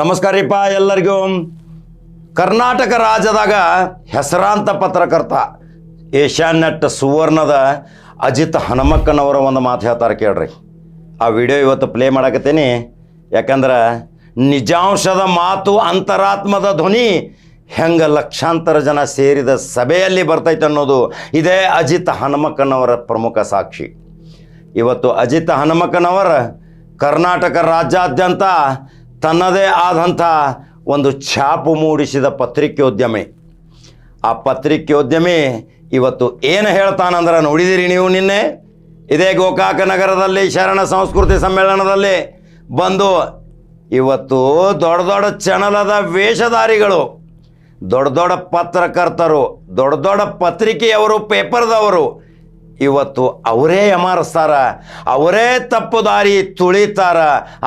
ನಮಸ್ಕಾರ ರೀಪ ಎಲ್ಲರಿಗೂ. ಕರ್ನಾಟಕ ರಾಜ್ಯದಾಗ ಹೆಸರಾಂತ ಪತ್ರಕರ್ತ ಏಷ್ಯಾನೆಟ್ ಸುವರ್ಣದ ಅಜಿತ್ ಹನುಮಕ್ಕನವರ ಒಂದು ಮಾತು ಹೇಳ್ತಾರೆ ಕೇಳ್ರಿ. ಆ ವಿಡಿಯೋ ಇವತ್ತು ಪ್ಲೇ ಮಾಡಕತ್ತೀನಿ. ಯಾಕಂದ್ರೆ ನಿಜಾಂಶದ ಮಾತು ಅಂತರಾತ್ಮದ ಧ್ವನಿ ಹೆಂಗೆ ಲಕ್ಷಾಂತರ ಜನ ಸೇರಿದ ಸಭೆಯಲ್ಲಿ ಬರ್ತೈತೆ ಅನ್ನೋದು ಇದೇ ಅಜಿತ್ ಹನುಮಕ್ಕನವರ ಪ್ರಮುಖ ಸಾಕ್ಷಿ. ಇವತ್ತು ಅಜಿತ್ ಹನುಮಕ್ಕನವರ ಕರ್ನಾಟಕ ರಾಜ್ಯಾದ್ಯಂತ ತನ್ನದೇ ಆದಂಥ ಒಂದು ಛಾಪು ಮೂಡಿಸಿದ ಪತ್ರಿಕೋದ್ಯಮಿ. ಆ ಪತ್ರಿಕೋದ್ಯಮಿ ಇವತ್ತು ಏನು ಹೇಳ್ತಾನಂದ್ರೆ ನೋಡಿದಿರಿ ನೀವು ನಿನ್ನೆ? ಇದೇ ಗೋಕಾಕ ನಗರದಲ್ಲಿ ಶರಣ ಸಂಸ್ಕೃತಿ ಸಮ್ಮೇಳನದಲ್ಲಿ ಬಂದು ಇವತ್ತು ದೊಡ್ಡ ದೊಡ್ಡ ಚಣಲದ ವೇಷಧಾರಿಗಳು, ದೊಡ್ಡ ದೊಡ್ಡ ಪತ್ರಕರ್ತರು, ದೊಡ್ಡ ದೊಡ್ಡ ಪತ್ರಿಕೆಯವರು, ಪೇಪರ್ದವರು ಇವತ್ತು ಅವರೇ ಯಮಾರಿಸ್ತಾರ ಅವರೇ ತಪ್ಪು ದಾರಿ ತುಳಿತಾರ.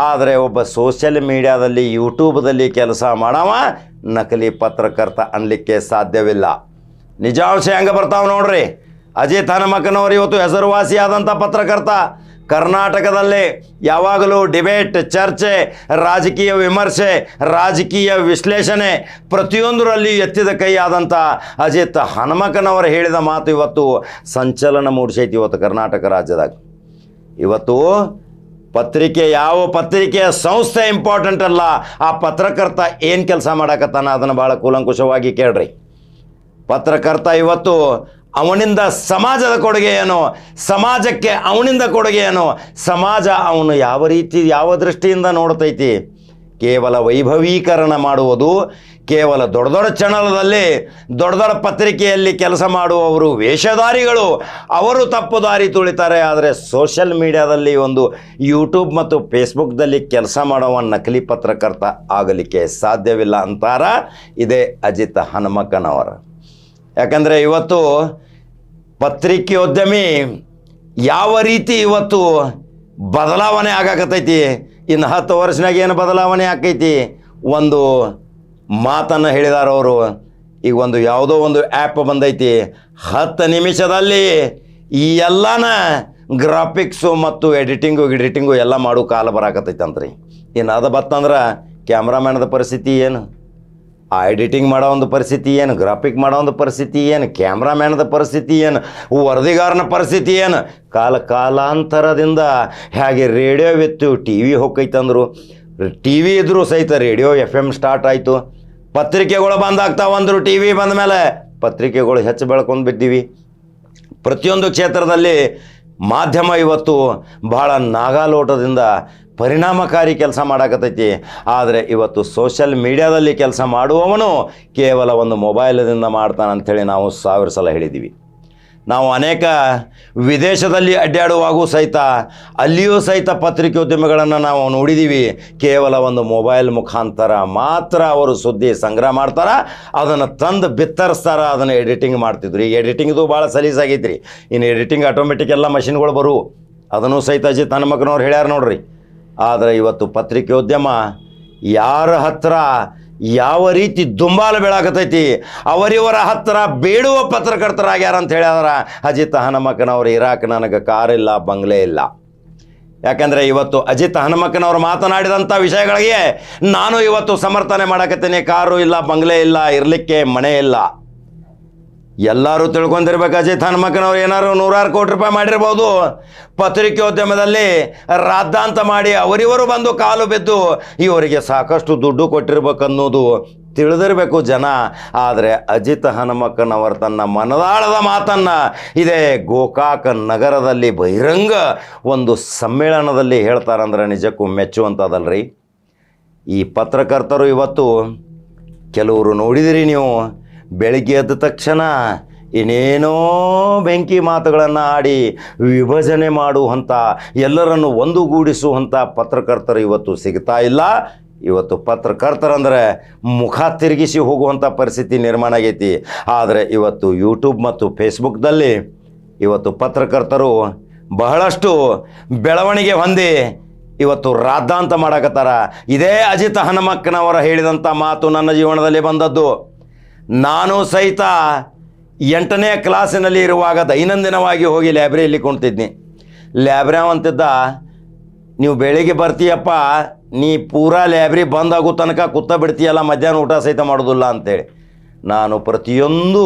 ಆದರೆ ಒಬ್ಬ ಸೋಷಿಯಲ್ ಮೀಡಿಯಾದಲ್ಲಿ, ಯೂಟ್ಯೂಬ್ದಲ್ಲಿ ಕೆಲಸ ಮಾಡವ ನಕಲಿ ಪತ್ರಕರ್ತ ಅನ್ನಲಿಕ್ಕೆ ಸಾಧ್ಯವಿಲ್ಲ. ನಿಜಾಂಶ ಹೆಂಗೆ ಬರ್ತಾವೆ ನೋಡ್ರಿ. ಅಜಿತ್ ಹನಮಕ್ಕನವರು ಇವತ್ತು ಹೆಸರುವಾಸಿಯಾದಂಥ ಪತ್ರಕರ್ತ. ಕರ್ನಾಟಕದಲ್ಲಿ ಯಾವಾಗಲೂ ಡಿಬೇಟ್, ಚರ್ಚೆ, ರಾಜಕೀಯ ವಿಮರ್ಶೆ, ರಾಜಕೀಯ ವಿಶ್ಲೇಷಣೆ ಪ್ರತಿಯೊಂದರಲ್ಲಿ ಎತ್ತಿದ ಕೈಯಾದಂಥ ಅಜಿತ್ ಹನುಮಕ್ಕನವರು ಹೇಳಿದ ಮಾತು ಇವತ್ತು ಸಂಚಲನ ಮೂಡಿಸೈತಿ ಇವತ್ತು ಕರ್ನಾಟಕ ರಾಜ್ಯದಾಗ. ಇವತ್ತು ಪತ್ರಿಕೆ, ಯಾವ ಪತ್ರಿಕೆಯ ಸಂಸ್ಥೆ ಇಂಪಾರ್ಟೆಂಟ್ ಅಲ್ಲ, ಆ ಪತ್ರಕರ್ತ ಏನು ಕೆಲಸ ಮಾಡಕತ್ತಾನ ಅದನ್ನು ಭಾಳ ಕೂಲಂಕುಷವಾಗಿ ಕೇಳ್ರಿ. ಪತ್ರಕರ್ತ ಇವತ್ತು ಅವನಿಂದ ಸಮಾಜದ ಕೊಡುಗೆ ಏನು? ಸಮಾಜಕ್ಕೆ ಅವನಿಂದ ಕೊಡುಗೆ ಏನು? ಸಮಾಜ ಅವನು ಯಾವ ರೀತಿ, ಯಾವ ದೃಷ್ಟಿಯಿಂದ ನೋಡ್ತೈತಿ? ಕೇವಲ ವೈಭವೀಕರಣ ಮಾಡುವುದು, ಕೇವಲ ದೊಡ್ಡ ದೊಡ್ಡ ಚಾನಲದಲ್ಲಿ ದೊಡ್ಡ ದೊಡ್ಡ ಪತ್ರಿಕೆಯಲ್ಲಿ ಕೆಲಸ ಮಾಡುವವರು ವೇಷಧಾರಿಗಳು. ಅವರು ತಪ್ಪು ದಾರಿ ತುಳಿತಾರೆ, ಆದರೆ ಸೋಷಿಯಲ್ ಮೀಡಿಯಾದಲ್ಲಿ ಒಂದು ಯೂಟ್ಯೂಬ್ ಮತ್ತು ಫೇಸ್ಬುಕ್ದಲ್ಲಿ ಕೆಲಸ ಮಾಡುವ ನಕಲಿ ಪತ್ರಕರ್ತ ಆಗಲಿಕ್ಕೆ ಸಾಧ್ಯವಿಲ್ಲ ಅಂತಾರ ಇದೇ ಅಜಿತ್ ಹನುಮಕ್ಕನವರ ಯಾಕಂದರೆ ಇವತ್ತು ಪತ್ರಿಕೆಯೋದ್ಯಮಿ ಯಾವ ರೀತಿ ಇವತ್ತು ಬದಲಾವಣೆ ಆಗಾಕತ್ತೈತಿ, ಇನ್ನು ಹತ್ತು ವರ್ಷನಾಗ ಏನು ಬದಲಾವಣೆ ಆಕೈತಿ, ಒಂದು ಮಾತನ್ನು ಹೇಳಿದಾರ ಅವರು. ಈಗ ಒಂದು ಯಾವುದೋ ಒಂದು ಆ್ಯಪ್ ಬಂದೈತಿ, ಹತ್ತು ನಿಮಿಷದಲ್ಲಿ ಈ ಎಲ್ಲನ ಗ್ರಾಫಿಕ್ಸು ಮತ್ತು ಎಡಿಟಿಂಗು ಗಿಡಿಟಿಂಗು ಎಲ್ಲ ಮಾಡೋ ಕಾಲ ಬರಾಕತ್ತೈತೆ ಅಂತ್ರಿ ಇನ್ನು ಅದು ಬತ್ತಂದ್ರೆ ಕ್ಯಾಮ್ರಾಮ್ಯಾನದ ಪರಿಸ್ಥಿತಿ ಏನು? ಆ ಎಡಿಟಿಂಗ್ ಮಾಡೋ ಒಂದು ಪರಿಸ್ಥಿತಿ ಏನು? ಗ್ರಾಫಿಕ್ ಮಾಡೋ ಒಂದು ಪರಿಸ್ಥಿತಿ ಏನು? ಕ್ಯಾಮ್ರಾಮ್ಯಾನದ ಪರಿಸ್ಥಿತಿ ಏನು? ವರದಿಗಾರನ ಪರಿಸ್ಥಿತಿ ಏನು? ಕಾಲ ಕಾಲಾಂತರದಿಂದ ಹೇಗೆ ರೇಡಿಯೋ ಇತ್ತು ಟಿ ವಿ ಹೋಗೈತಂದ್ರು ಟಿ ವಿ ಇದ್ರೂ ಸಹಿತ ರೇಡಿಯೋ ಎಫ್ ಎಂ ಸ್ಟಾರ್ಟ್ ಆಯಿತು. ಪತ್ರಿಕೆಗಳು ಬಂದಾಗ್ತಾವಂದ್ರು ಟಿ ವಿ ಬಂದ ಮೇಲೆ. ಪತ್ರಿಕೆಗಳು ಹೆಚ್ಚು ಬೆಳ್ಕೊಂಡು ಬಿದ್ದೀವಿ. ಪ್ರತಿಯೊಂದು ಕ್ಷೇತ್ರದಲ್ಲಿ ಮಾಧ್ಯಮ ಇವತ್ತು ಬಹಳ ನಾಗಾಲೋಟದಿಂದ ಪರಿಣಾಮಕಾರಿ ಕೆಲಸ ಮಾಡಾಕತೈತಿ ಆದರೆ ಇವತ್ತು ಸೋಷಿಯಲ್ ಮೀಡಿಯಾದಲ್ಲಿ ಕೆಲಸ ಮಾಡುವವನು ಕೇವಲ ಒಂದು ಮೊಬೈಲದಿಂದ ಮಾಡ್ತಾನೆ ಅಂಥೇಳಿ ನಾವು ಸಾವಿರ ಸಲ ಹೇಳಿದ್ದೀವಿ ನಾವು ಅನೇಕ ವಿದೇಶದಲ್ಲಿ ಅಡ್ಡಾಡುವಾಗೂ ಸಹಿತ ಅಲ್ಲಿಯೂ ಸಹಿತ ಪತ್ರಿಕೋದ್ಯಮಿಗಳನ್ನು ನಾವು ನೋಡಿದ್ದೀವಿ ಕೇವಲ ಒಂದು ಮೊಬೈಲ್ ಮುಖಾಂತರ ಮಾತ್ರ ಅವರು ಸುದ್ದಿ ಸಂಗ್ರಹ ಮಾಡ್ತಾರೆ, ಅದನ್ನು ತಂದು ಬಿತ್ತರಿಸ್ತಾರೆ, ಅದನ್ನು ಎಡಿಟಿಂಗ್ ಮಾಡ್ತಿದ್ರು. ಈಗ ಎಡಿಟಿಂಗ್ದು ಭಾಳ ಸಲೀಸಾಗೈತ್ರಿ ಇನ್ನು ಎಡಿಟಿಂಗ್ ಆಟೋಮೆಟಿಕ್ ಎಲ್ಲ ಮಷಿನ್ಗಳು ಬರುವು. ಅದನ್ನು ಸಹಿತ ಅಜಿತ್ ಹನುಮಕ್ಕನವ್ರು ಹೇಳ್ಯಾರ ನೋಡ್ರಿ. ಆದರೆ ಇವತ್ತು ಪತ್ರಿಕೋದ್ಯಮ ಯಾರ ಹತ್ರ ಯಾವ ರೀತಿ ದುಂಬಾಲು ಬೆಳಾಕತೈತಿ, ಅವರಿವರ ಹತ್ರ ಬೇಡುವ ಪತ್ರಕರ್ತರಾಗ್ಯಾರ ಅಂತ ಹೇಳ್ಯಾರ, ಅಜಿತ್ ಹನುಮಕ್ಕನವ್ರು ಇರಾಕ್ ನನಗೆ ಕಾರಿಲ್ಲ, ಬಂಗ್ಲೆ ಇಲ್ಲ. ಯಾಕಂದರೆ ಇವತ್ತು ಅಜಿತ್ ಹನುಮಕ್ಕನವರು ಮಾತನಾಡಿದಂಥ ವಿಷಯಗಳಿಗೆ ನಾನು ಇವತ್ತು ಸಮರ್ಥನೆ ಮಾಡಕತ್ತೀನಿ, ಕಾರು ಇಲ್ಲ, ಬಂಗ್ಲೆ ಇಲ್ಲ, ಇರಲಿಕ್ಕೆ ಮನೆ ಇಲ್ಲ. ಎಲ್ಲರೂ ತಿಳ್ಕೊಂಡಿರ್ಬೇಕು ಅಜಿತ್ ಹನುಮಕ್ಕನವ್ರು ಏನಾರು ನೂರಾರು ಕೋಟಿ ರೂಪಾಯಿ ಮಾಡಿರ್ಬೋದು. ಪತ್ರಿಕೋದ್ಯಮದಲ್ಲಿ ರಾದ್ದಾಂತ ಮಾಡಿ ಅವರಿವರು ಬಂದು ಕಾಲು ಬಿದ್ದು ಇವರಿಗೆ ಸಾಕಷ್ಟು ದುಡ್ಡು ಕೊಟ್ಟಿರ್ಬೇಕನ್ನೋದು ತಿಳಿದಿರಬೇಕು ಜನ. ಆದರೆ ಅಜಿತ್ ಹನುಮಕ್ಕನವರ ತನ್ನ ಮನದಾಳದ ಮಾತನ್ನು ಇದೇ ಗೋಕಾಕ ನಗರದಲ್ಲಿ ಬಹಿರಂಗ ಒಂದು ಸಮ್ಮೇಳನದಲ್ಲಿ ಹೇಳ್ತಾರಂದ್ರೆ ನಿಜಕ್ಕೂ ಮೆಚ್ಚುವಂಥದ್ದಲ್ರಿ ಈ ಪತ್ರಕರ್ತರು ಇವತ್ತು ಕೆಲವರು ನೋಡಿದಿರಿ ನೀವು. ಬೆಳಿಗ್ಗೆ ಎದ್ದ ತಕ್ಷಣ ಏನೇನೋ ಬೆಂಕಿ ಮಾತುಗಳನ್ನು ಆಡಿ ವಿಭಜನೆ ಮಾಡುವಂಥ ಎಲ್ಲರನ್ನು ಒಂದುಗೂಡಿಸುವಂಥ ಪತ್ರಕರ್ತರು ಇವತ್ತು ಸಿಗ್ತಾ ಇಲ್ಲ. ಇವತ್ತು ಪತ್ರಕರ್ತರಂದರೆ ಮುಖ ತಿರುಗಿಸಿ ಹೋಗುವಂಥ ಪರಿಸ್ಥಿತಿ ನಿರ್ಮಾಣ ಆಗೈತಿ. ಆದರೆ ಇವತ್ತು ಯೂಟ್ಯೂಬ್ ಮತ್ತು ಫೇಸ್ಬುಕ್ದಲ್ಲಿ ಇವತ್ತು ಪತ್ರಕರ್ತರು ಬಹಳಷ್ಟು ಬೆಳವಣಿಗೆ ಹೊಂದಿ ಇವತ್ತು ರಾದ್ದಾಂತ ಮಾಡಕತ್ತಾರ. ಇದೇ ಅಜಿತ್ ಹನುಮಕ್ಕನವರ ಹೇಳಿದಂಥ ಮಾತು ನನ್ನ ಜೀವನದಲ್ಲಿ ಬಂದದ್ದು. ನಾನು ಸಹಿತ ಎಂಟನೇ ಕ್ಲಾಸಿನಲ್ಲಿ ಇರುವಾಗ ದೈನಂದಿನವಾಗಿ ಹೋಗಿ ಲ್ಯಾಬ್ರಿಯಲ್ಲಿ ಕುಂತಿದ್ನಿ ಲ್ಯಾಬ್ರಿ ಅಂತಿದ್ದ, ನೀವು ಬೆಳಿಗ್ಗೆ ಬರ್ತೀಯಪ್ಪ, ನೀ ಪೂರಾ ಲ್ಯಾಬ್ರಿ ಬಂದಾಗೋ ತನಕ ಕೂತ ಬಿಡ್ತೀಯಲ್ಲ, ಮಧ್ಯಾಹ್ನ ಊಟ ಸಹಿತ ಮಾಡೋದಿಲ್ಲ ಅಂತೇಳಿ. ನಾನು ಪ್ರತಿಯೊಂದು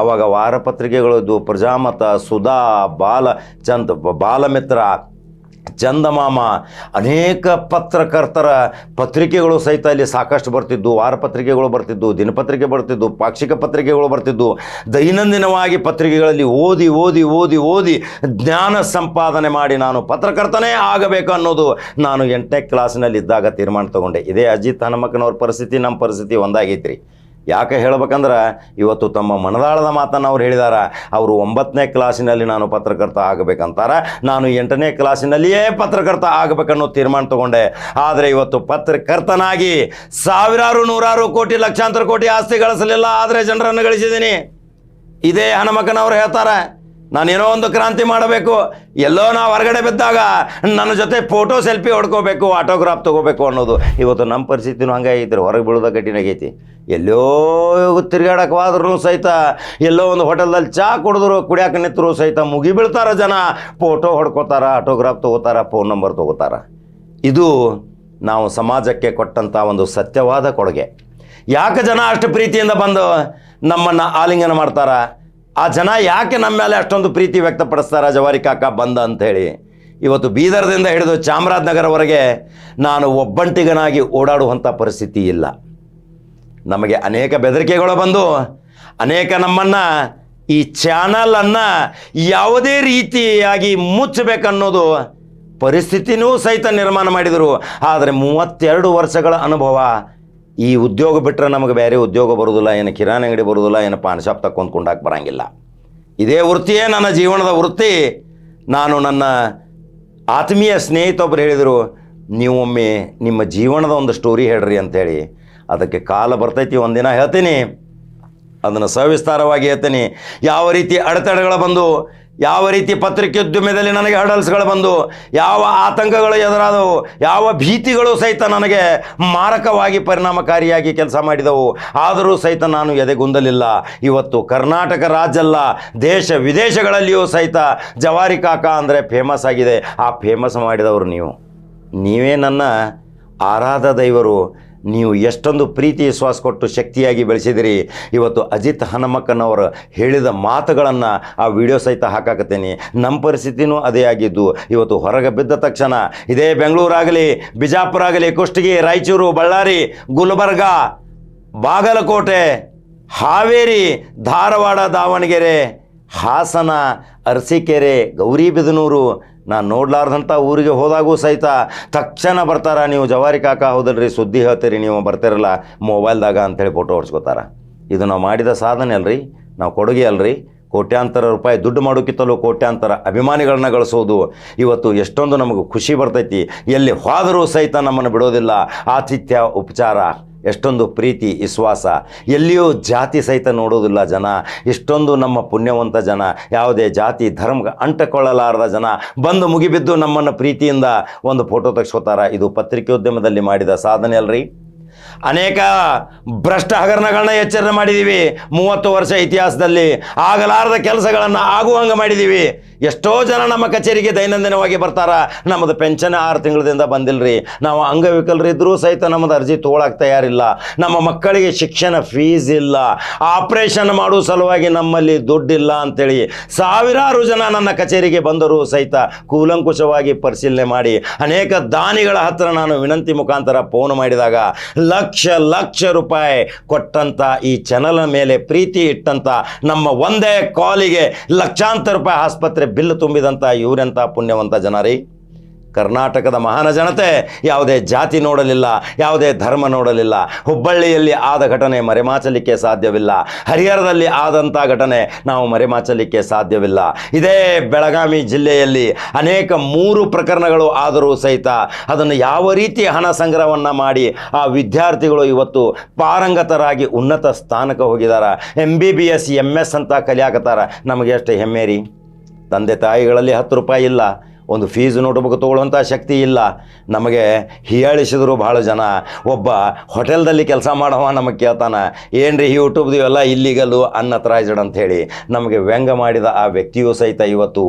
ಆವಾಗ ವಾರಪತ್ರಿಕೆಗಳದ್ದು ಪ್ರಜಾಮತ, ಸುಧಾ, ಬಾಲ, ಚಂದ್ ಬಾಲಮಿತ್ರ ಚಂದಮಾಮ, ಅನೇಕ ಪತ್ರಕರ್ತರ ಪತ್ರಿಕೆಗಳು ಸಹಿತ ಇಲ್ಲಿ ಸಾಕಷ್ಟು ಬರ್ತಿದ್ದು ವಾರಪತ್ರಿಕೆಗಳು ಬರ್ತಿದ್ದು ದಿನಪತ್ರಿಕೆ ಬರ್ತಿದ್ದು ಪಾಕ್ಷಿಕ ಪತ್ರಿಕೆಗಳು ಬರ್ತಿದ್ದು ದೈನಂದಿನವಾಗಿ ಪತ್ರಿಕೆಗಳಲ್ಲಿ ಓದಿ ಓದಿ ಓದಿ ಓದಿ ಜ್ಞಾನ ಸಂಪಾದನೆ ಮಾಡಿ ನಾನು ಪತ್ರಕರ್ತನೇ ಆಗಬೇಕು ಅನ್ನೋದು ನಾನು ಎಂಟನೇ ಕ್ಲಾಸಿನಲ್ಲಿ ಇದ್ದಾಗ ತೀರ್ಮಾನ ತಗೊಂಡೆ. ಇದೇ ಅಜಿತ್ ಹನುಮಕ್ಕನವ್ರ ಪರಿಸ್ಥಿತಿ, ನಮ್ಮ ಪರಿಸ್ಥಿತಿ ಒಂದಾಗೈತ್ರಿ. ಯಾಕೆ ಹೇಳ್ಬೇಕಂದ್ರೆ ಇವತ್ತು ತಮ್ಮ ಮನದಾಳದ ಮಾತನ್ನು ಅವ್ರು ಹೇಳಿದಾರ. ಅವರು ಒಂಬತ್ತನೇ ಕ್ಲಾಸಿನಲ್ಲಿ ನಾನು ಪತ್ರಕರ್ತ ಆಗಬೇಕಂತಾರ. ನಾನು ಎಂಟನೇ ಕ್ಲಾಸಿನಲ್ಲಿಯೇ ಪತ್ರಕರ್ತ ಆಗಬೇಕನ್ನೋ ತೀರ್ಮಾನ ತಗೊಂಡೆ. ಆದರೆ ಇವತ್ತು ಪತ್ರಕರ್ತನಾಗಿ ಸಾವಿರಾರು ನೂರಾರು ಕೋಟಿ, ಲಕ್ಷಾಂತರ ಕೋಟಿ ಆಸ್ತಿ ಗಳಿಸಲಿಲ್ಲ. ಆದರೆ ಜನರನ್ನು ಗಳಿಸಿದ್ದೀನಿ. ಇದೇ ಹನುಮಕ್ಕನವ್ರು ಹೇಳ್ತಾರೆ. ನಾನೇನೋ ಒಂದು ಕ್ರಾಂತಿ ಮಾಡಬೇಕು, ಎಲ್ಲೋ ನಾವು ಹೊರಗಡೆ ಬಿದ್ದಾಗ ನನ್ನ ಜೊತೆ ಫೋಟೋ ಸೆಲ್ಫಿ ಹೊಡ್ಕೋಬೇಕು ಆಟೋಗ್ರಾಫ್ ತೊಗೋಬೇಕು ಅನ್ನೋದು. ಇವತ್ತು ನಮ್ಮ ಪರಿಸ್ಥಿತಿನೂ ಹಂಗೆ ಐತ್ರಿ, ಹೊರಗೆ ಬೀಳೋದ ಕಠಿಣ ಆಗೈತಿ. ಎಲ್ಲೋ ತಿರ್ಗಾಡಕ್ಕೆ ಹೋದ್ರೂ ಸಹಿತ, ಎಲ್ಲೋ ಒಂದು ಹೋಟೆಲ್ದಲ್ಲಿ ಚಾ ಕುಡಿದ್ರು ಕುಡಿಯಾಕ ನಿಂತರು ಸಹಿತ ಮುಗಿ ಬೀಳ್ತಾರ ಜನ. ಫೋಟೋ ಹೊಡ್ಕೋತಾರ ಆಟೋಗ್ರಾಫ್ ತೊಗೋತಾರ ಫೋನ್ ನಂಬರ್ ತೊಗೋತಾರ. ಇದು ನಾವು ಸಮಾಜಕ್ಕೆ ಕೊಟ್ಟಂಥ ಒಂದು ಸತ್ಯವಾದ ಕೊಡುಗೆ. ಯಾಕೆ ಜನ ಅಷ್ಟು ಪ್ರೀತಿಯಿಂದ ಬಂದು ನಮ್ಮನ್ನು ಆಲಿಂಗನ ಮಾಡ್ತಾರ? ಆ ಜನ ಯಾಕೆ ನಮ್ಮ ಮೇಲೆ ಅಷ್ಟೊಂದು ಪ್ರೀತಿ ವ್ಯಕ್ತಪಡಿಸ್ತಾರ? ಜವಾರಿ ಕಾಕ ಬಂದ ಅಂಥೇಳಿ ಇವತ್ತು ಬೀದರ್ದಿಂದ ಹಿಡಿದು ಚಾಮರಾಜನಗರವರೆಗೆ ನಾನು ಒಬ್ಬಂಟಿಗನಾಗಿ ಓಡಾಡುವಂಥ ಪರಿಸ್ಥಿತಿ ಇಲ್ಲ. ನಮಗೆ ಅನೇಕ ಬೆದರಿಕೆಗಳು ಬಂದು, ಅನೇಕ ನಮ್ಮನ್ನು ಈ ಚಾನಲನ್ನು ಯಾವುದೇ ರೀತಿಯಾಗಿ ಮುಚ್ಚಬೇಕನ್ನೋದು ಪರಿಸ್ಥಿತಿನೂ ಸಹಿತ ನಿರ್ಮಾಣ ಮಾಡಿದರು. ಆದರೆ ಮೂವತ್ತೆರಡು ವರ್ಷಗಳ ಅನುಭವ ಈ ಉದ್ಯೋಗ ಬಿಟ್ಟರೆ ನಮಗೆ ಬೇರೆ ಉದ್ಯೋಗ ಬರೋದಿಲ್ಲ, ಏನು ಕಿರಾಣಿ ಅಂಗಡಿ ಬರೋದಿಲ್ಲ, ಏನು ಪಾನ್ ಶಾಪ್ ತಕ್ಕೊಂಡು ಕೊಂಡಾಕ್ ಬರಂಗಿಲ್ಲ. ಇದೇ ವೃತ್ತಿಯೇ ನನ್ನ ಜೀವನದ ವೃತ್ತಿ. ನಾನು ನನ್ನ ಆತ್ಮೀಯ ಸ್ನೇಹಿತೊಬ್ಬರು ಹೇಳಿದರು, ನೀವೊಮ್ಮೆ ನಿಮ್ಮ ಜೀವನದ ಒಂದು ಸ್ಟೋರಿ ಹೇಳ್ರಿ ಅಂಥೇಳಿ ಅದಕ್ಕೆ ಕಾಲ ಬರ್ತೈತಿ, ಒಂದಿನ ಹೇಳ್ತೀನಿ. ಅದನ್ನು ಸವಿಸ್ತಾರವಾಗಿ ಹೇಳ್ತೀನಿ. ಯಾವ ರೀತಿ ಅಡೆತಡೆಗಳು ಬಂದು ಯಾವ ರೀತಿ ಪತ್ರಿಕೋದ್ಯಮದಲ್ಲಿ ನನಗೆ ಹಡಲ್ಸ್ಗಳು ಬಂದು, ಯಾವ ಆತಂಕಗಳು ಎದುರಾದವು, ಯಾವ ಭೀತಿಗಳು ಸಹಿತ ನನಗೆ ಮಾರಕವಾಗಿ ಪರಿಣಾಮಕಾರಿಯಾಗಿ ಕೆಲಸ ಮಾಡಿದವು, ಆದರೂ ಸಹಿತ ನಾನು ಎದೆಗುಂದಲಿಲ್ಲ. ಇವತ್ತು ಕರ್ನಾಟಕ ರಾಜ್ಯ ಅಲ್ಲ ದೇಶ ವಿದೇಶಗಳಲ್ಲಿಯೂ ಸಹಿತ ಜವಾರಿ ಕಾಕ ಅಂದರೆ ಫೇಮಸ್ ಆಗಿದೆ. ಆ ಫೇಮಸ್ ಮಾಡಿದವರು ನೀವು. ನೀವೇ ನನ್ನ ಆರಾಧ ದೈವರು. ನೀವು ಎಷ್ಟೊಂದು ಪ್ರೀತಿ ವಿಶ್ವಾಸ ಕೊಟ್ಟು ಶಕ್ತಿಯಾಗಿ ಬೆಳೆಸಿದಿರಿ. ಇವತ್ತು ಅಜಿತ್ ಹನುಮಕ್ಕನವರು ಹೇಳಿದ ಮಾತುಗಳನ್ನು ಆ ವಿಡಿಯೋ ಸಹಿತ ಹಾಕಾಕತ್ತೇನೆ. ನಮ್ಮ ಪರಿಸ್ಥಿತಿನೂ ಅದೇ ಆಗಿದ್ದು, ಇವತ್ತು ಹೊರಗೆ ಬಿದ್ದ ತಕ್ಷಣ ಇದೇ ಬೆಂಗಳೂರಾಗಲಿ ಬಿಜಾಪುರ ಆಗಲಿ ಕುಷ್ಟಗಿ, ರಾಯಚೂರು, ಬಳ್ಳಾರಿ, ಗುಲ್ಬರ್ಗ, ಬಾಗಲಕೋಟೆ, ಹಾವೇರಿ, ಧಾರವಾಡ, ದಾವಣಗೆರೆ, ಹಾಸನ, ಅರಸೀಕೆರೆ, ಗೌರಿಬಿದನೂರು ನಾನು ನೋಡ್ಲಾರ್ದಂಥ ಊರಿಗೆ ಹೋದಾಗೂ ಸಹಿತ ತಕ್ಷಣ ಬರ್ತಾರ ನೀವು? ಜವಾರಿ ಕಾಕ ಹೌದಲ್ರಿ, ಸುದ್ದಿ ಹೇಳ್ತೀರಿ, ನೀವು ಬರ್ತಿರಲ್ಲ, ಮೊಬೈಲ್ದಾಗ ಅಂಥೇಳಿ ಫೋಟೋ ಹೊಡ್ಸ್ಕೊತಾರ. ಇದು ನಾವು ಮಾಡಿದ ಸಾಧನೆ ಅಲ್ರಿ, ನಾವು ಕೊಡುಗೆ ಅಲ್ರಿ. ಕೋಟ್ಯಾಂತರ ರೂಪಾಯಿ ದುಡ್ಡು ಮಾಡೋಕ್ಕಿಂತಲೂ ಕೋಟ್ಯಾಂತರ ಅಭಿಮಾನಿಗಳನ್ನ ಗಳಿಸೋದು ಇವತ್ತು ಎಷ್ಟೊಂದು ನಮಗೆ ಖುಷಿ ಬರ್ತೈತಿ. ಎಲ್ಲಿ ಹೋದರೂ ಸಹಿತ ನಮ್ಮನ್ನು ಬಿಡೋದಿಲ್ಲ. ಆತಿಥ್ಯ, ಉಪಚಾರ. ಎಷ್ಟೊಂದು ಪ್ರೀತಿ, ವಿಶ್ವಾಸ. ಎಲ್ಲಿಯೂ ಜಾತಿ ಸಹಿತ ನೋಡೋದಿಲ್ಲ ಜನ. ಎಷ್ಟೊಂದು ನಮ್ಮ ಪುಣ್ಯವಂತ ಜನ. ಯಾವುದೇ ಜಾತಿ ಧರ್ಮ ಅಂಟಕೊಳ್ಳಲಾರದ ಜನ. ಬಂದು ಮುಗಿಬಿದ್ದು ನಮ್ಮನ್ನು ಪ್ರೀತಿಯಿಂದ ಒಂದು ಫೋಟೋ ತೆಗೆಸ್ಕೋತಾರ. ಇದು ಪತ್ರಿಕೋದ್ಯಮದಲ್ಲಿ ಮಾಡಿದ ಸಾಧನೆ ಅಲ್ರಿ. ಅನೇಕ ಭ್ರಷ್ಟ ಹಗರಣಗಳನ್ನ ಎಚ್ಚರಣೆ ಮಾಡಿದ್ದೀವಿ ಮೂವತ್ತು ವರ್ಷ ಇತಿಹಾಸದಲ್ಲಿ ಆಗಲಾರದ ಕೆಲಸಗಳನ್ನು ಆಗುವಂಗೆ ಮಾಡಿದ್ದೀವಿ ಎಷ್ಟೋ ಜನ ನಮ್ಮ ಕಚೇರಿಗೆ ದೈನಂದಿನವಾಗಿ ಬರ್ತಾರ. ನಮ್ಮದು ಪೆನ್ಷನ್ ಆರು ತಿಂಗಳದಿಂದ ಬಂದಿಲ್ಲರಿ ನಾವು ಅಂಗವಿಕಲರಿದ್ದರೂ ಸಹಿತ ನಮ್ಮದು ಅರ್ಜಿ ತೊಗೊಳಕ್ಕೆ ತಯಾರಿಲ್ಲ. ನಮ್ಮ ಮಕ್ಕಳಿಗೆ ಶಿಕ್ಷಣ ಫೀಸ್ ಇಲ್ಲ. ಆಪ್ರೇಷನ್ ಮಾಡೋ ಸಲುವಾಗಿ ನಮ್ಮಲ್ಲಿ ದುಡ್ಡಿಲ್ಲ ಅಂತೇಳಿ ಸಾವಿರಾರು ಜನ ನನ್ನ ಕಚೇರಿಗೆ ಬಂದರೂ ಸಹಿತ ಕೂಲಂಕುಷವಾಗಿ ಪರಿಶೀಲನೆ ಮಾಡಿ, ಅನೇಕ ದಾನಿಗಳ ಹತ್ರ ನಾನು ವಿನಂತಿ ಮುಖಾಂತರ ಫೋನ್ ಮಾಡಿದಾಗ ಲಕ್ಷ ಲಕ್ಷ ರೂಪಾಯಿ ಕೊಟ್ಟಂಥ ಈ ಚಾನಲ್ ಮೇಲೆ ಪ್ರೀತಿ ಇಟ್ಟಂಥ ನಮ್ಮ ಒಂದೇ ಕಾಲಿಗೆ ಲಕ್ಷಾಂತರ ರೂಪಾಯಿ ಆಸ್ಪತ್ರೆ ಬಿಲ್ ತುಂಬಿದಂಥ ಇವರೆಂಥ ಪುಣ್ಯವಂತ ಜನ ರೀ ಕರ್ನಾಟಕದ ಮಹಾನ ಜನತೆ ಯಾವುದೇ ಜಾತಿ ನೋಡಲಿಲ್ಲ, ಯಾವುದೇ ಧರ್ಮ ನೋಡಲಿಲ್ಲ, ಹುಬ್ಬಳ್ಳಿಯಲ್ಲಿ ಆದ ಘಟನೆ ಮರೆಮಾಚಲಿಕ್ಕೆ ಸಾಧ್ಯವಿಲ್ಲ, ಹರಿಹರದಲ್ಲಿ ಆದಂಥ ಘಟನೆ ನಾವು ಮರೆಮಾಚಲಿಕ್ಕೆ ಸಾಧ್ಯವಿಲ್ಲ. ಇದೇ ಬೆಳಗಾವಿ ಜಿಲ್ಲೆಯಲ್ಲಿ ಅನೇಕ ಮೂರು ಪ್ರಕರಣಗಳು ಆದರೂ ಸಹಿತ ಅದನ್ನು ಯಾವ ರೀತಿ ಹಣ ಸಂಗ್ರಹವನ್ನು ಮಾಡಿ ಆ ವಿದ್ಯಾರ್ಥಿಗಳು ಇವತ್ತು ಪಾರಂಗತರಾಗಿ ಉನ್ನತ ಸ್ಥಾನಕ್ಕೆ ಹೋಗಿದ್ದಾರೆ M B B S M S ಅಂತ ಕಲಿಯಾಕತ್ತಾರ? ನಮಗೆ ಅಷ್ಟೇ ಹೆಮ್ಮೆ ರೀ. ತಂದೆ ತಾಯಿಗಳಲ್ಲಿ ಹತ್ತು ರೂಪಾಯಿ ಇಲ್ಲ. ಒಂದು ಫೀಸ್ ನೋಟ್ಬುಕ್ ತೊಗೊಳ್ಳುವಂಥ ಶಕ್ತಿ ಇಲ್ಲ. ನಮಗೆ ಹೀಯಾಳಿಸಿದ್ರು ಭಾಳ ಜನ. ಒಬ್ಬ ಹೋಟೆಲ್ದಲ್ಲಿ ಕೆಲಸ ಮಾಡವ ನಮಗೆ ಕೇಳ್ತಾನ ರೀ ಯೂಟ್ಯೂಬ್ದು ಇವೆಲ್ಲ ಇಲ್ಲಿಗಲ್ಲು ಅನ್ನ ಅಂತ ಹೇಳಿ ನಮಗೆ ವ್ಯಂಗ್ಯ ಮಾಡಿದ ಆ ವ್ಯಕ್ತಿಯು ಸಹಿತ ಇವತ್ತು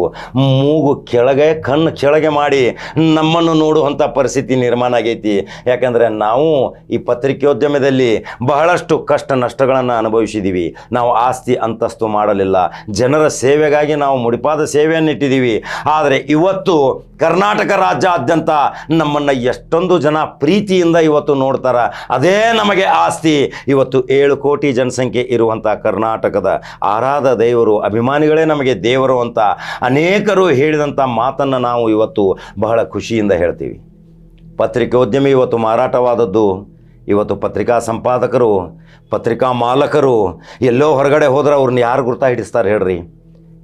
ಮೂಗು ಕೆಳಗೆ, ಕಣ್ಣು ಕೆಳಗೆ ಮಾಡಿ ನಮ್ಮನ್ನು ನೋಡುವಂಥ ಪರಿಸ್ಥಿತಿ ನಿರ್ಮಾಣ ಆಗೈತಿ. ಯಾಕಂದರೆ ನಾವು ಈ ಪತ್ರಿಕೋದ್ಯಮದಲ್ಲಿ ಬಹಳಷ್ಟು ಕಷ್ಟ ನಷ್ಟಗಳನ್ನು ಅನುಭವಿಸಿದ್ದೀವಿ ನಾವು ಆಸ್ತಿ ಅಂತಸ್ತು ಮಾಡಲಿಲ್ಲ. ಜನರ ಸೇವೆಗಾಗಿ ನಾವು ಮುಡಿಪಾದ ಸೇವೆಯನ್ನು ಇಟ್ಟಿದ್ದೀವಿ ಆದರೆ ಇವತ್ತು ಕರ್ನಾಟಕ ರಾಜ್ಯಾದ್ಯಂತ ನಮ್ಮನ್ನು ಎಷ್ಟೊಂದು ಜನ ಪ್ರೀತಿಯಿಂದ ಇವತ್ತು ನೋಡ್ತಾರ. ಅದೇ ನಮಗೆ ಆಸ್ತಿ. ಇವತ್ತು ಏಳು ಕೋಟಿ ಜನಸಂಖ್ಯೆ ಇರುವಂಥ ಕರ್ನಾಟಕದ ಆರಾಧ ದೇವರು, ಅಭಿಮಾನಿಗಳೇ ನಮಗೆ ದೇವರು ಅಂತ ಅನೇಕರು ಹೇಳಿದಂಥ ಮಾತನ್ನು ನಾವು ಇವತ್ತು ಬಹಳ ಖುಷಿಯಿಂದ ಹೇಳ್ತೀವಿ. ಪತ್ರಿಕೋದ್ಯಮಿ ಇವತ್ತು ಮಾರಾಟವಾದದ್ದು, ಇವತ್ತು ಪತ್ರಿಕಾ ಸಂಪಾದಕರು, ಪತ್ರಿಕಾ ಮಾಲಕರು, ಎಲ್ಲೋ ಹೊರಗಡೆ ಹೋದ್ರೆ ಅವ್ರನ್ನ ಯಾರು ಗುರ್ತಾ ಹಿಡಿಸ್ತಾರೆ ಹೇಳ್ರಿ.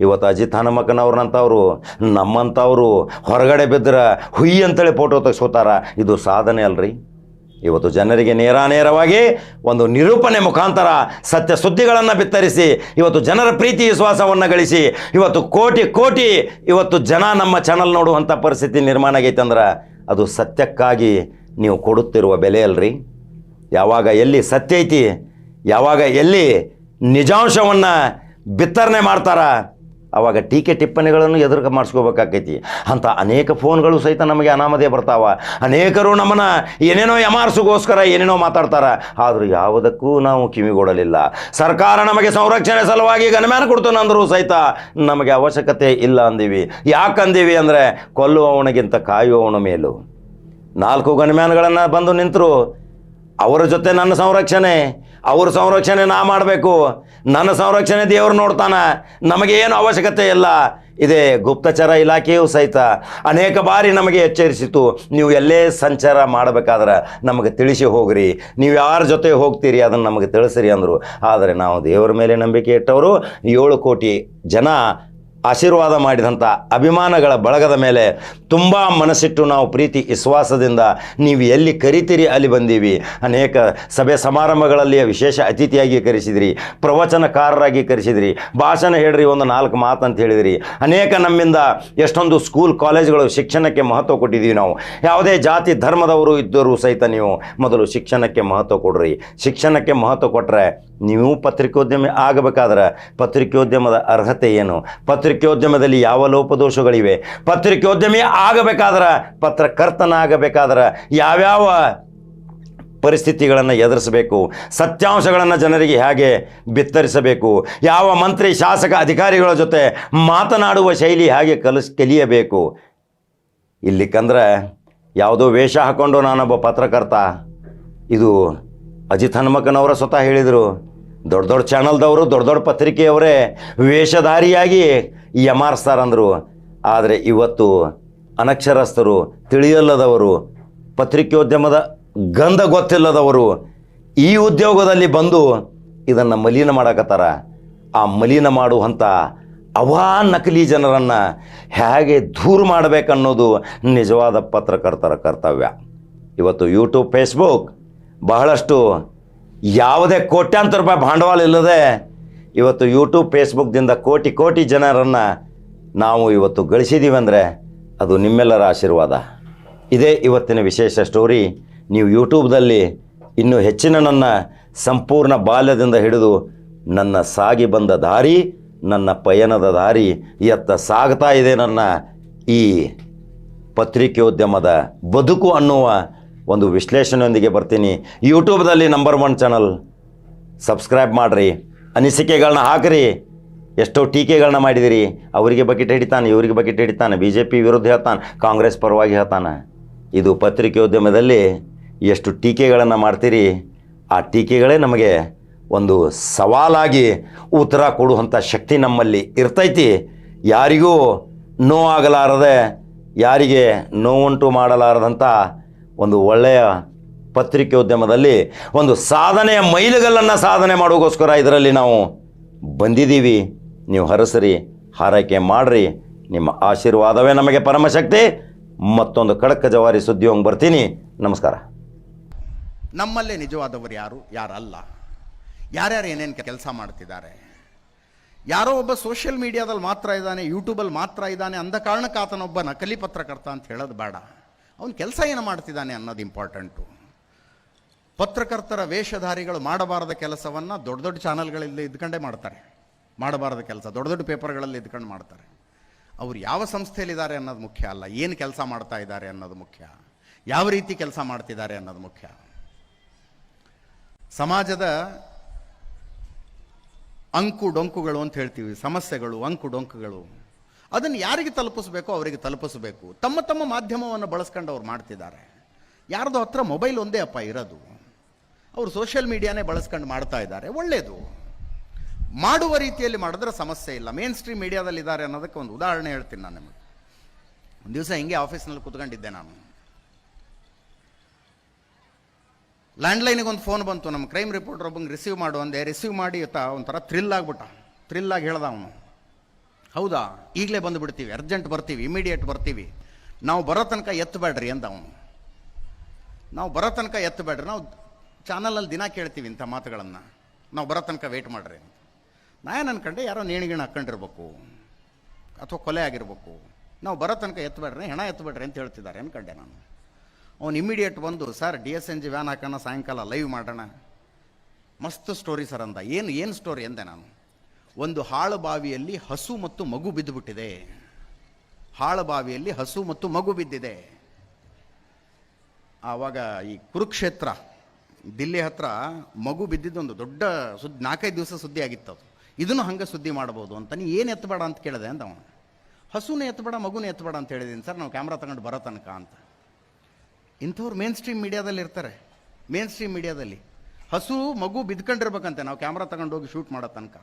ಇವತ್ತು ಅಜಿತ್ ಹನುಮಕ್ಕನವ್ರನ್ನಂಥವ್ರು ನಮ್ಮಂಥವ್ರು ಹೊರಗಡೆ ಬಿದ್ದರೆ ಹುಯ್ ಅಂತೇಳಿ ಫೋಟೋ ತೆಗೆಸ್ಕೋತಾರ ಇದು ಸಾಧನೆ ಅಲ್ರಿ. ಇವತ್ತು ಜನರಿಗೆ ನೇರಾನೇರವಾಗಿ ಒಂದು ನಿರೂಪಣೆ ಮುಖಾಂತರ ಸತ್ಯ ಸುದ್ದಿಗಳನ್ನು ಬಿತ್ತರಿಸಿ, ಇವತ್ತು ಜನರ ಪ್ರೀತಿ ವಿಶ್ವಾಸವನ್ನು ಗಳಿಸಿ, ಇವತ್ತು ಕೋಟಿ ಕೋಟಿ ಇವತ್ತು ಜನ ನಮ್ಮ ಚಾನಲ್ ನೋಡುವಂಥ ಪರಿಸ್ಥಿತಿ ನಿರ್ಮಾಣ ಆಗೈತೆ ಅಂದ್ರೆ ಅದು ಸತ್ಯಕ್ಕಾಗಿ ನೀವು ಕೊಡುತ್ತಿರುವ ಬೆಲೆ ಅಲ್ರಿ. ಯಾವಾಗ ಎಲ್ಲಿ ಸತ್ಯ ಐತಿ, ಯಾವಾಗ ಎಲ್ಲಿ ನಿಜಾಂಶವನ್ನು ಬಿತ್ತರಣೆ ಮಾಡ್ತಾರ? ಅವಾಗ ಟೀಕೆ ಟಿಪ್ಪಣಿಗಳನ್ನು ಎದುರು ಮಾಡಿಸ್ಕೋಬೇಕಾಕೈತಿ. ಅಂಥ ಅನೇಕ ಫೋನ್ಗಳು ಸಹಿತ ನಮಗೆ ಅನಾಮಧೇಯ ಬರ್ತಾವ. ಅನೇಕರು ನಮ್ಮನ್ನು ಏನೇನೋ ಯಮಾರ್ಸಿಗೋಸ್ಕರ ಏನೇನೋ ಮಾತಾಡ್ತಾರೆ. ಆದರೂ ಯಾವುದಕ್ಕೂ ನಾವು ಕಿವಿಗೊಡಲಿಲ್ಲ. ಸರ್ಕಾರ ನಮಗೆ ಸಂರಕ್ಷಣೆ ಸಲುವಾಗಿ ಗಣಮ್ಯಾನ ಕೊಡ್ತಾನೆ ಅಂದರೂ ಸಹಿತ ನಮಗೆ ಅವಶ್ಯಕತೆ ಇಲ್ಲ ಅಂದೀವಿ. ಯಾಕೆ ಅಂದೀವಿ ಅಂದರೆ ಕೊಲ್ಲುವವನಿಗಿಂತ ಕಾಯುವವನ ಮೇಲೂ. ನಾಲ್ಕು ಗಣಮ್ಯಾನ್ಗಳನ್ನು ಬಂದು ನಿಂತರು. ಅವರ ಜೊತೆ ನನ್ನ ಸಂರಕ್ಷಣೆ, ಅವ್ರ ಸಂರಕ್ಷಣೆ ನಾ ಮಾಡಬೇಕು. ನನ್ನ ಸಂರಕ್ಷಣೆ ದೇವರು ನೋಡ್ತಾನ. ನಮಗೆ ಏನು ಅವಶ್ಯಕತೆ ಇಲ್ಲ. ಇದೇ ಗುಪ್ತಚರ ಇಲಾಖೆಯೂ ಸಹಿತ ಅನೇಕ ಬಾರಿ ನಮಗೆ ಎಚ್ಚರಿಸಿತು ನೀವು ಎಲ್ಲೇ ಸಂಚಾರ ಮಾಡಬೇಕಾದ್ರೆ ನಮಗೆ ತಿಳಿಸಿ ಹೋಗ್ರಿ. ನೀವು ಯಾರ ಜೊತೆ ಹೋಗ್ತೀರಿ ಅದನ್ನು ನಮಗೆ ತಿಳಿಸಿರಿ ಅಂದರು. ಆದರೆ ನಾವು ದೇವರ ಮೇಲೆ ನಂಬಿಕೆ ಇಟ್ಟವರು ಏಳು ಕೋಟಿ ಜನ ಆಶೀರ್ವಾದ ಮಾಡಿದಂಥ ಅಭಿಮಾನಗಳ ಬಳಗದ ಮೇಲೆ ತುಂಬ ಮನಸ್ಸಿಟ್ಟು ನಾವು ಪ್ರೀತಿ, ವಿಶ್ವಾಸದಿಂದ ನೀವು ಎಲ್ಲಿ ಕರಿತೀರಿ, ಅಲ್ಲಿ ಬಂದೀವಿ. ಅನೇಕ ಸಭೆ ಸಮಾರಂಭಗಳಲ್ಲಿ ವಿಶೇಷ ಅತಿಥಿಯಾಗಿ ಕರೆಸಿದಿರಿ, ಪ್ರವಚನಕಾರರಾಗಿ ಕರೆಸಿದಿರಿ, ಭಾಷಣ ಹೇಳ್ರಿ, ಒಂದು ನಾಲ್ಕು ಮಾತು ಅಂತ ಹೇಳಿದಿರಿ. ಅನೇಕ ನಮ್ಮಿಂದ ಎಷ್ಟೊಂದು ಸ್ಕೂಲ್, ಕಾಲೇಜುಗಳು ಶಿಕ್ಷಣಕ್ಕೆ ಮಹತ್ವ ಕೊಟ್ಟಿದ್ದೀವಿ ನಾವು. ಯಾವುದೇ ಜಾತಿ, ಧರ್ಮದವರು ಇದ್ದರೂ ಸಹಿತ ನೀವು ಮೊದಲು ಶಿಕ್ಷಣಕ್ಕೆ ಮಹತ್ವ ಕೊಡ್ರಿ. ಶಿಕ್ಷಣಕ್ಕೆ ಮಹತ್ವ ಕೊಟ್ಟರೆ ನೀವು ಪತ್ರಿಕೋದ್ಯಮಿ ಆಗಬೇಕಾದ್ರೆ ಪತ್ರಿಕೋದ್ಯಮದ ಅರ್ಹತೆ ಏನು? ಪತ್ರಿಕೋದ್ಯಮದಲ್ಲಿ ಯಾವ ಲೋಪದೋಷಗಳಿವೆ? ಪತ್ರಿಕೋದ್ಯಮಿ ಆಗಬೇಕಾದ್ರೆ ಪತ್ರಕರ್ತನಾಗಬೇಕಾದ್ರೆ ಯಾವ್ಯಾವ ಪರಿಸ್ಥಿತಿಗಳನ್ನು ಎದುರಿಸಬೇಕು? ಸತ್ಯಾಂಶಗಳನ್ನು ಜನರಿಗೆ ಹೇಗೆ ಬಿತ್ತರಿಸಬೇಕು? ಯಾವ ಮಂತ್ರಿ, ಶಾಸಕ, ಅಧಿಕಾರಿಗಳ ಜೊತೆ ಮಾತನಾಡುವ ಶೈಲಿ ಹೇಗೆ ಕಲಿಸ್, ಕಲಿಯಬೇಕು? ಇಲ್ಲಿಕಂದ್ರೆ ಯಾವುದೋ ವೇಷ ಹಾಕ್ಕೊಂಡು ನಾನೊಬ್ಬ ಪತ್ರಕರ್ತ. ಇದು ಅಜಿತ್ ಹನುಮಕ್ಕನವರ ಸ್ವತಃ ಹೇಳಿದರು, ದೊಡ್ಡ ದೊಡ್ಡ ಚಾನಲ್ದವರು, ದೊಡ್ಡ ದೊಡ್ಡ ಪತ್ರಿಕೆಯವರೇ ವೇಷಧಾರಿಯಾಗಿ ಯಮಾರಿಸ್ತಾರಂದರು ಆದರೆ ಇವತ್ತು ಅನಕ್ಷರಸ್ಥರು, ತಿಳಿಯಲ್ಲದವರು, ಪತ್ರಿಕೋದ್ಯಮದ ಗಂಧ ಗೊತ್ತಿಲ್ಲದವರು ಈ ಉದ್ಯೋಗದಲ್ಲಿ ಬಂದು ಇದನ್ನು ಮಲಿನ ಮಾಡಕತ್ತಾರ. ಆ ಮಲಿನ ಮಾಡುವಂಥ ಅವಾ ನಕಲಿ ಜನರನ್ನು ಹೇಗೆ ದೂರ ಮಾಡಬೇಕನ್ನೋದು ನಿಜವಾದ ಪತ್ರಕರ್ತರ ಕರ್ತವ್ಯ. ಇವತ್ತು ಯೂಟ್ಯೂಬ್ ಫೇಸ್ಬುಕ್ ಬಹಳಷ್ಟು ಯಾವುದೇ ಕೋಟ್ಯಾಂತರ ರೂಪಾಯಿ ಬಂಡವಾಳ ಇಲ್ಲದೆ ಇವತ್ತು ಯೂಟ್ಯೂಬ್ ಫೇಸ್ಬುಕ್ದಿಂದ ಕೋಟಿ ಕೋಟಿ ಜನರನ್ನು ನಾವು ಇವತ್ತು ಗಳಿಸಿದ್ದೀವಿ ಅಂದರೆ ಅದು ನಿಮ್ಮೆಲ್ಲರ ಆಶೀರ್ವಾದ. ಇದೇ ಇವತ್ತಿನ ವಿಶೇಷ ಸ್ಟೋರಿ ನೀವು ಯೂಟ್ಯೂಬ್ದಲ್ಲಿ ಇನ್ನೂ ಹೆಚ್ಚಿನ ನನ್ನ ಸಂಪೂರ್ಣ ಬಾಲ್ಯದಿಂದ ಹಿಡಿದು ನನ್ನ ಸಾಗಿ ಬಂದ ದಾರಿ, ನನ್ನ ಪಯಣದ ದಾರಿ ಎತ್ತ ಸಾಗ್ತಾ ಇದೆ ನನ್ನ ಈ ಪತ್ರಿಕೋದ್ಯಮದ ಬದುಕು ಅನ್ನುವ ಒಂದು ವಿಶ್ಲೇಷಣೆಯೊಂದಿಗೆ ಬರ್ತೀನಿ. ಯೂಟ್ಯೂಬ್ದಲ್ಲಿ ನಂಬರ್ ಒನ್ ಚಾನಲ್ ಸಬ್ಸ್ಕ್ರೈಬ್ ಮಾಡಿರಿ. ಅನಿಸಿಕೆಗಳನ್ನ ಹಾಕಿರಿ. ಎಷ್ಟೋ ಟೀಕೆಗಳನ್ನ ಮಾಡಿದಿರಿ. ಅವರಿಗೆ ಬಕೆಟ್ ಹಿಡಿತಾನೆ, ಇವರಿಗೆ ಬಕೆಟ್ ಹಿಡಿತಾನೆ ಬಿ ಜೆ ಪಿ ವಿರುದ್ಧ ಹೇಳ್ತಾನೆ, ಕಾಂಗ್ರೆಸ್ ಪರವಾಗಿ ಹೇಳ್ತಾನೆ. ಇದು ಪತ್ರಿಕೋದ್ಯಮದಲ್ಲಿ ಎಷ್ಟು ಟೀಕೆಗಳನ್ನು ಮಾಡ್ತೀರಿ, ಆ ಟೀಕೆಗಳೇ ನಮಗೆ ಒಂದು ಸವಾಲಾಗಿ ಉತ್ತರ ಕೊಡುವಂಥ ಶಕ್ತಿ ನಮ್ಮಲ್ಲಿ ಇರ್ತೈತಿ. ಯಾರಿಗೂ ನೋವಾಗಲಾರದೆ, ಯಾರಿಗೆ ನೋವುಂಟು ಮಾಡಲಾರದಂಥ ಒಂದು ಒಳ್ಳೆಯ ಪತ್ರಿಕೋದ್ಯಮದಲ್ಲಿ ಒಂದು ಸಾಧನೆಯ ಮೈಲುಗಲ್ಲನ್ನು ಸಾಧನೆ ಮಾಡೋಕ್ಕೋಸ್ಕರ ಇದರಲ್ಲಿ ನಾವು ಬಂದಿದ್ದೀವಿ. ನೀವು ಹರಸರಿ, ಹಾರೈಕೆ ಮಾಡಿರಿ. ನಿಮ್ಮ ಆಶೀರ್ವಾದವೇ ನಮಗೆ ಪರಮಶಕ್ತಿ. ಮತ್ತೊಂದು ಖಡಕ ಜವಾರಿ ಸುದ್ದಿ ಹೋಗಿ ಬರ್ತೀನಿ. ನಮಸ್ಕಾರ. ನಮ್ಮಲ್ಲೇ ನಿಜವಾದವರು ಯಾರು? ಯಾರಲ್ಲ? ಯಾರ್ಯಾರು ಏನೇನು ಕೆಲಸ ಮಾಡ್ತಿದ್ದಾರೆ? ಯಾರೋ ಒಬ್ಬ ಸೋಷಿಯಲ್ ಮೀಡಿಯಾದಲ್ಲಿ ಮಾತ್ರ ಇದ್ದಾನೆ ಯೂಟ್ಯೂಬಲ್ಲಿ ಮಾತ್ರ ಇದ್ದಾನೆ ಅಂದ ಕಾರಣಕ್ಕೆ ಆತನೊಬ್ಬ ನಕಲಿ ಪತ್ರಕರ್ತ ಅಂತ ಹೇಳೋದು ಬೇಡ. ಅವನ ಕೆಲಸ ಏನು ಮಾಡ್ತಿದ್ದಾನೆ ಅನ್ನೋದು ಇಂಪಾರ್ಟೆಂಟು ಪತ್ರಕರ್ತರ ವೇಷಧಾರಿಗಳು ಮಾಡಬಾರದ ಕೆಲಸವನ್ನು ದೊಡ್ಡ ದೊಡ್ಡ ಚಾನಲ್ಗಳಲ್ಲಿ ಇದ್ಕೊಂಡೇ ಮಾಡ್ತಾರೆ. ಮಾಡಬಾರದ ಕೆಲಸ, ದೊಡ್ಡ ದೊಡ್ಡ ಪೇಪರ್ಗಳಲ್ಲಿ ಇದ್ಕೊಂಡು ಮಾಡ್ತಾರೆ. ಅವ್ರು ಯಾವ ಸಂಸ್ಥೆಯಲ್ಲಿದ್ದಾರೆ ಅನ್ನೋದು ಮುಖ್ಯ ಅಲ್ಲ. ಏನು ಕೆಲಸ ಮಾಡ್ತಾ ಇದ್ದಾರೆ ಅನ್ನೋದು ಮುಖ್ಯ. ಯಾವ ರೀತಿ ಕೆಲಸ ಮಾಡ್ತಿದ್ದಾರೆ ಅನ್ನೋದು ಮುಖ್ಯ. ಸಮಾಜದ ಅಂಕು ಡೊಂಕುಗಳು ಅಂತ ಹೇಳ್ತೀವಿ, ಸಮಸ್ಯೆಗಳು, ಅಂಕು ಡೊಂಕುಗಳು. ಅದನ್ನು ಯಾರಿಗೆ ತಲುಪಿಸ್ಬೇಕೋ ಅವರಿಗೆ ತಲುಪಿಸಬೇಕು. ತಮ್ಮ ತಮ್ಮ ಮಾಧ್ಯಮವನ್ನು ಬಳಸ್ಕೊಂಡು ಅವ್ರು ಮಾಡ್ತಿದ್ದಾರೆ. ಯಾರ್ದೋ ಹತ್ರ ಮೊಬೈಲ್ ಒಂದೇ ಅಪ್ಪ ಇರೋದು. ಅವರು ಸೋಷಿಯಲ್ ಮೀಡಿಯಾನೇ ಬಳಸ್ಕೊಂಡು ಮಾಡ್ತಾ ಇದ್ದಾರೆ. ಒಳ್ಳೆಯದು ಮಾಡುವ ರೀತಿಯಲ್ಲಿ ಮಾಡಿದ್ರೆ ಸಮಸ್ಯೆ ಇಲ್ಲ. ಮೇನ್ ಸ್ಟ್ರೀಮ್ ಮೀಡಿಯಾದಲ್ಲಿ ಇದ್ದಾರೆ ಅನ್ನೋದಕ್ಕೆ ಒಂದು ಉದಾಹರಣೆ ಹೇಳ್ತೀನಿ ನಾನು ನಿಮಗೆ. ಒಂದು ದಿವಸ ಹಿಂಗೆ ಆಫೀಸ್ನಲ್ಲಿ ಕೂತ್ಕೊಂಡಿದ್ದೆ ನಾನು. ಲ್ಯಾಂಡ್ಲೈನಿಗೆ ಒಂದು ಫೋನ್ ಬಂತು. ನಮ್ಮ ಕ್ರೈಮ್ ರಿಪೋರ್ಟರ್ ಒಬ್ಬಂಗೆ ರಿಸೀವ್ ಮಾಡು ಅಂದೆ. ರಿಸೀವ್ ಮಾಡಿ ಆತ ಒಂಥರ ಥ್ರಿಲ್ ಆಗ್ಬಿಟ್ಟ. ಥ್ರಿಲ್ ಆಗಿ ಹೇಳ್ದ ಅವನು. ಹೌದಾ? ಈಗಲೇ ಬಂದು ಬಿಡ್ತೀವಿ ಅರ್ಜೆಂಟ್ ಬರ್ತೀವಿ ಇಮಿಡಿಯೇಟ್ ಬರ್ತೀವಿ. ನಾವು ಬರೋ ತನಕ ಎತ್ತಬೇಡ್ರಿ ಅಂತ ಅವನು. ನಾವು ಬರೋ ತನಕ ಎತ್ತಬೇಡ್ರಿ. ನಾವು ಚಾನಲಲ್ಲಿ ದಿನ ಕೇಳ್ತೀವಿ ಇಂಥ ಮಾತುಗಳನ್ನು. ನಾವು ಬರೋ ತನಕ ವೆಯ್ಟ್ ಮಾಡ್ರಿ ನಾನು ಅನ್ಕೊಂಡೆ, ಯಾರೋ ನೇಣಿಗಿಣ ಹಾಕ್ಕೊಂಡಿರ್ಬೇಕು ಅಥವಾ ಕೊಲೆ ಆಗಿರ್ಬೇಕು. ನಾವು ಬರೋ ತನಕ ಎತ್ತಬೇಡ್ರಿ, ಹೆಣ ಎತ್ತಬೇಡ್ರಿ ಅಂತ ಹೇಳ್ತಿದ್ದಾರೆ ಅನ್ಕೊಂಡೆ ನಾನು. ಅವ್ನು ಇಮಿಡಿಯೇಟ್ ಬಂದು, sir D S N G van ಹಾಕೋಣ, ಸಾಯಂಕಾಲ ಲೈವ್ ಮಾಡೋಣ. ಮಸ್ತ್ ಸ್ಟೋರಿ ಸರ್ ಅಂದ. ಏನು ಏನು ಸ್ಟೋರಿ ಅಂದೆ ನಾನು? ಒಂದು ಹಾಳು ಬಾವಿಯಲ್ಲಿ ಹಸು ಮತ್ತು ಮಗು ಬಿದ್ದುಬಿಟ್ಟಿದೆ. ಹಾಳು ಬಾವಿಯಲ್ಲಿ ಹಸು ಮತ್ತು ಮಗು ಬಿದ್ದಿದೆ. ಆವಾಗ ಈ ಕುರುಕ್ಷೇತ್ರ, ದಿಲ್ಲಿ ಹತ್ರ ಮಗು ಬಿದ್ದಿದ್ದೊಂದು ದೊಡ್ಡ ಸುದ್ದಿ, ನಾಲ್ಕೈದು ದಿವಸ ಸುದ್ದಿ ಆಗಿತ್ತು ಅದು. ಇದನ್ನು ಹಂಗೆ ಸುದ್ದಿ ಮಾಡ್ಬೋದು ಅಂತ. ನೀ ಏನು ಎತ್ತಬೇಡ ಅಂತ ಕೇಳಿದೆ ಅಂತ ಅವನು. ಹಸುನೇ ಎತ್ತಬೇಡ ಮಗುನೇ ಎತ್ತಬೇಡ ಅಂತ ಹೇಳಿದ್ದೀನಿ ಸರ್, ನಾವು ಕ್ಯಾಮ್ರಾ ತಗೊಂಡು ಬರೋ ತನಕ ಅಂತ. ಇಂಥವ್ರು ಮೇನ್ ಸ್ಟ್ರೀಮ್ ಮೀಡಿಯಾದಲ್ಲಿ ಇರ್ತಾರೆ. ಮೇನ್ ಸ್ಟ್ರೀಮ್ ಮೀಡಿಯಾದಲ್ಲಿ ಹಸು, ಮಗು ಬಿದ್ಕೊಂಡಿರ್ಬೇಕಂತೆ ನಾವು ಕ್ಯಾಮ್ರಾ ತಗೊಂಡೋಗಿ ಶೂಟ್ ಮಾಡೋ ತನಕ.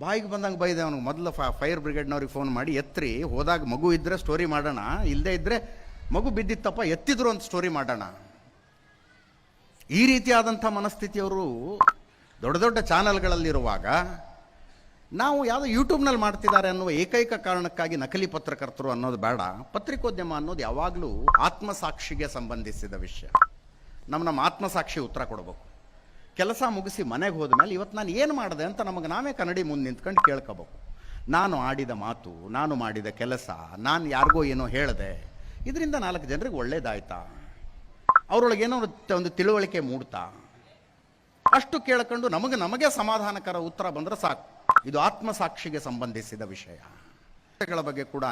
ಬಾಯಿಗೆ ಬಂದಂಗೆ ಬೈದೆ ಅವನಿಗೆ, ಮೊದಲು ಫೈರ್ ಬ್ರಿಗೇಡ್ನವ್ರಿಗೆ ಫೋನ್ ಮಾಡಿ ಎತ್ತರಿ ಹೋದಾಗ ಮಗು ಇದ್ದರೆ ಸ್ಟೋರಿ ಮಾಡೋಣ ಇಲ್ಲದೇ ಇದ್ದರೆ ಮಗು ಬಿದ್ದಿತ್ತಪ್ಪ, ಎತ್ತಿದ್ರು ಅಂತ ಸ್ಟೋರಿ ಮಾಡೋಣ. ಈ ರೀತಿಯಾದಂಥ ಮನಸ್ಥಿತಿಯವರು ದೊಡ್ಡ ದೊಡ್ಡ ಚಾನಲ್ಗಳಲ್ಲಿರುವಾಗ ನಾವು ಯಾವುದೋ ಯೂಟ್ಯೂಬ್ನಲ್ಲಿ ಮಾಡ್ತಿದ್ದಾರೆ ಅನ್ನುವ ಏಕೈಕ ಕಾರಣಕ್ಕಾಗಿ ನಕಲಿ ಪತ್ರಕರ್ತರು ಅನ್ನೋದು ಬೇಡ. ಪತ್ರಿಕೋದ್ಯಮ ಅನ್ನೋದು ಯಾವಾಗಲೂ ಆತ್ಮಸಾಕ್ಷಿಗೆ ಸಂಬಂಧಿಸಿದ ವಿಷಯ. ನಮ್ಮ ನಮ್ಮ ಆತ್ಮಸಾಕ್ಷಿ ಉತ್ತರ ಕೊಡಬೇಕು. ಕೆಲಸ ಮುಗಿಸಿ ಮನೆಗೆ ಹೋದ ಮೇಲೆ ಇವತ್ತು ನಾನು ಏನು ಮಾಡಿದೆ ಅಂತ ನಮಗೆ ನಾವೇ ಕನ್ನಡಿ ಮುಂದೆ ನಿಂತ್ಕೊಂಡು ಕೇಳ್ಕೋಬೇಕು. ನಾನು ಆಡಿದ ಮಾತು, ನಾನು ಮಾಡಿದ ಕೆಲಸ, ನಾನು ಯಾರಿಗೋ ಏನೋ ಹೇಳಿದೆ. ಇದರಿಂದ ನಾಲ್ಕು ಜನರಿಗೆ ಒಳ್ಳೇದಾಯ್ತಾ? ಅವರೊಳಗೆ ಏನೋ ಒಂದು- ತಿಳುವಳಿಕೆ ಮೂಡ್ತಾ? ಅಷ್ಟು ಕೇಳ್ಕೊಂಡು ನಮಗೆ ನಮಗೆ ಸಮಾಧಾನಕರ ಉತ್ತರ ಬಂದರೆ ಸಾಕು. ಇದು ಆತ್ಮಸಾಕ್ಷಿಗೆ ಸಂಬಂಧಿಸಿದ ವಿಷಯಗಳ ಬಗ್ಗೆ ಕೂಡ